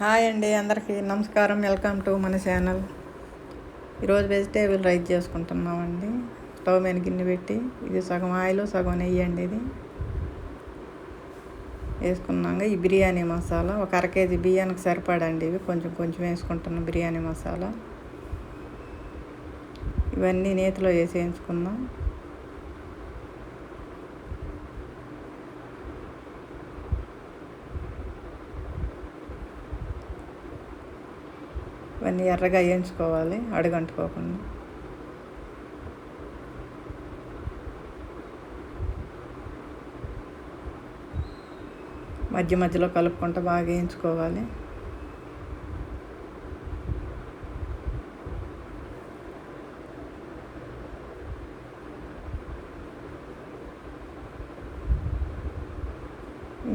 Hi అండి అందరికీ నమస్కారం. వెల్కమ్ టు మన ఛానల్. ఈరోజు వెజిటేబుల్ రైస్ చేసుకుంటున్నామండి. స్టవ్ మీద గిన్నె పెట్టి ఇది సగం ఆయిల్ సగం నెయ్యి అండి ఇది. వేసుకున్నాక ఈ బిర్యానీ మసాలా ఒక అర కేజీ బియ్యానికి సరిపడండి ఇవి. కొంచెం కొంచెం వేసుకుంటున్నాం బిర్యానీ మసాలా. ఇవన్నీ నేతిలో వేసి వేయించుకుందాం. ఇవన్నీ ఎర్రగా వేయించుకోవాలి అడుగంటుకోకుండా. మధ్య మధ్యలో కలుపుకుంటూ బాగా వేయించుకోవాలి.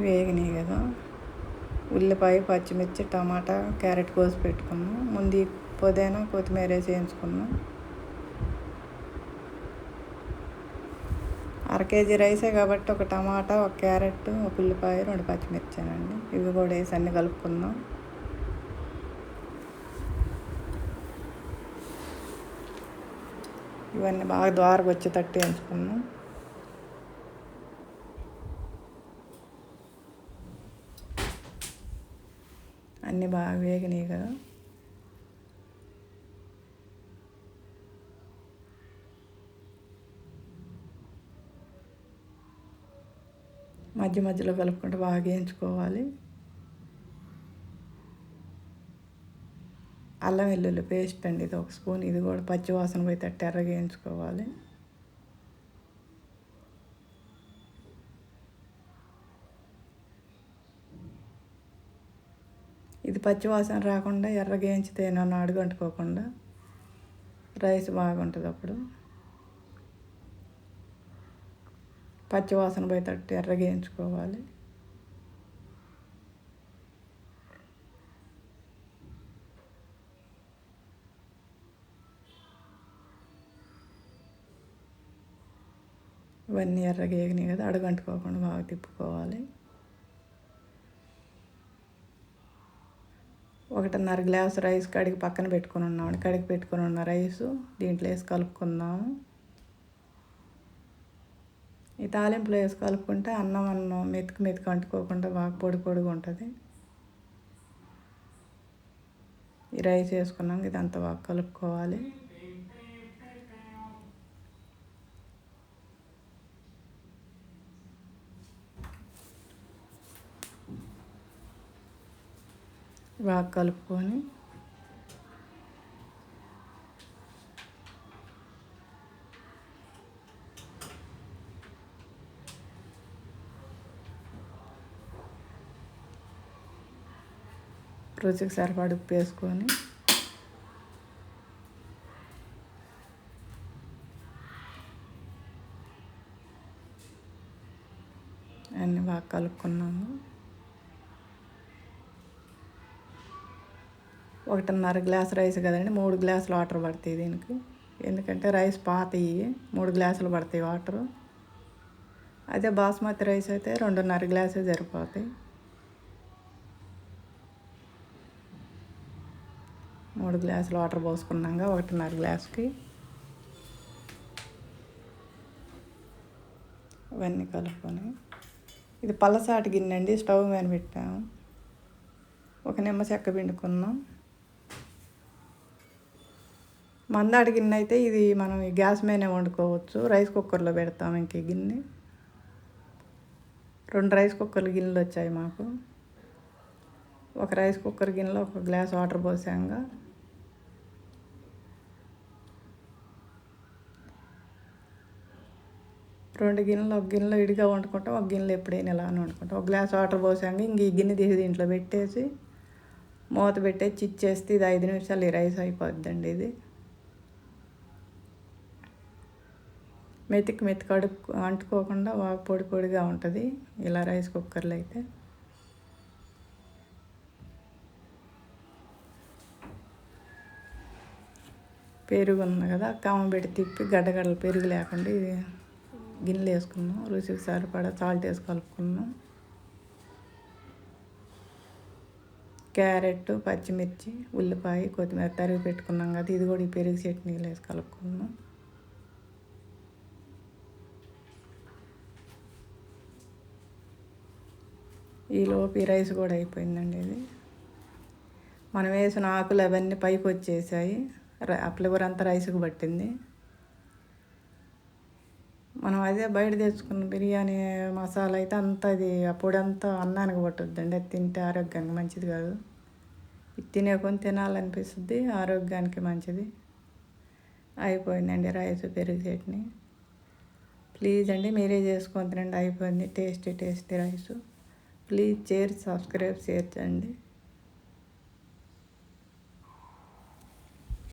వేగినాయి కదా. ఉల్లిపాయ పచ్చిమిర్చి టమాటా క్యారెట్ కోసి పెట్టుకున్నాం. ముందు పుదీనా కొత్తిమీర వేసి వేయించుకున్నాం. అర కేజీ రైసే కాబట్టి ఒక టమాటా ఒక క్యారెట్ ఒక ఉల్లిపాయ రెండు పచ్చిమిర్చానండి. ఇవి కూడా వేసి అన్ని కలుపుకుందాం. ఇవన్నీ బాగా ద్వారకు వచ్చేటట్టు వేయించుకున్నాం. అన్నీ బాగా వేగినాయి కదా. మధ్య మధ్యలో కలుపుకుంటూ బాగా వేయించుకోవాలి. అల్లం వెల్లుల్లి పేస్ట్ అండి ఇది ఒక స్పూన్. ఇది కూడా పచ్చి వాసన పోయి తట్టి ఎర్రగా వేయించుకోవాలి. ఇది పచ్చివాసన రాకుండా ఎర్ర వేయించితే నన్ను అడుగంటుకోకుండా రైస్ బాగుంటుంది అప్పుడు. పచ్చివాసన పోయేటట్టు ఎర్రగేయించుకోవాలి ఇవన్నీ ఎర్ర వేగినాయి కదా అడుగంటుకోకుండా బాగా తిప్పుకోవాలి. ఒకటిన్నర గ్లాస్ రైస్ కడిగి పక్కన పెట్టుకుని ఉన్నాం కడిగి పెట్టుకుని ఉన్న రైసు దీంట్లో వేసి కలుపుకుందాము ఈ తాలింపులో వేసి కలుపుకుంటే అన్నం అన్నం మెతుకు మెతుకు అంటుకోకుండా బాగా పొడి పొడిగా ఉంటుంది. ఈ రైస్ వేసుకున్నాం. ఇదంతా బాగా కలుపుకోవాలి. బాగా కలుపుకొని రుచికి సరిపడి ఉప్పు వేసుకొని అన్నీ బాగా కలుపుకున్నాము. ఒకటిన్నర గ్లాస్ రైస్ కదండి మూడు గ్లాసులు వాటర్ పడతాయి దీనికి. ఎందుకంటే రైస్ పాతయి మూడు గ్లాసులు పడతాయి వాటరు. అదే బాస్మతి రైస్ అయితే రెండున్నర గ్లాసే సరిపోతాయి. మూడు గ్లాసులు వాటర్ పోసుకున్నాక ఒకటిన్నర గ్లాస్కి. ఇవన్నీ కలుపుకొని. ఇది పల్లసాటి గిన్నె అండి స్టవ్ మీద పెట్టాము. ఒక నిమ్మ చెక్క పిండుకున్నాం. మందాడి గిన్నె అయితే ఇది మనం ఈ గ్యాస్ మీదనే వండుకోవచ్చు. రైస్ కుక్కర్లో పెడతాం ఇంక గిన్నె. రెండు రైస్ కుక్కర్లు గిన్నెలు వచ్చాయి మాకు. ఒక రైస్ కుక్కర్ గిన్నెలో ఒక గ్లాస్ వాటర్ పోసాంగా రెండు గిన్నెలు ఒక గిన్నెలో ఇడిగా వండుకుంటాం ఒక గిన్నెలో ఎప్పుడైనా ఇలా వండుకుంటాం. ఒక గ్లాస్ వాటర్ పోసాక ఇంక ఈ గిన్నె తీసి దీంట్లో పెట్టేసి మూత పెట్టేసి చిచ్చేస్తే ఇది ఐదు నిమిషాలు ఈ రైస్ అయిపోద్దండి ఇది. మెతికి మెతికి అడుక్కు అంటుకోకుండా బాగా పొడి పొడిగా ఉంటుంది. ఇలా రైస్ కుక్కర్లో అయితే. పెరుగు ఉంది కదా కమ్మ పెట్టి తిప్పి గడ్డగడ్డలు పెరుగు లేకుండా ఇది గిన్నెలు వేసుకున్నాం. రుచికి సరిపడా సాల్ట్ వేసి కలుపుకున్నాం. క్యారెట్ పచ్చిమిర్చి ఉల్లిపాయ కొత్తిమీర తరిగి పెట్టుకున్నాం కదా ఇది కూడా ఈ పెరుగు చట్నీలు వేసి కలుపుకున్నాం. ఈలోపు ఈ రైస్ కూడా అయిపోయిందండి ఇది. మనం వేసిన ఆకులు అవన్నీ పైకి వచ్చేసాయి. ఆ ఫ్లేవర్ అంతా రైస్కి పట్టింది. మనం అదే బయట తెచ్చుకున్న బిర్యానీ మసాలా అయితే అంతా అది అప్పుడంతా అన్నానికి పట్టుద్దండి. అది తింటే ఆరోగ్యానికి మంచిది కాదు. ఇది తినే కొని తినాలనిపిస్తుంది ఆరోగ్యానికి మంచిది. అయిపోయిందండి రైస్ పెరుగు చట్నీ. ప్లీజ్ అండి మీరే చేసుకొని తినండి అయిపోయింది. Tasty tasty rice. Please share subscribe share చేయండి.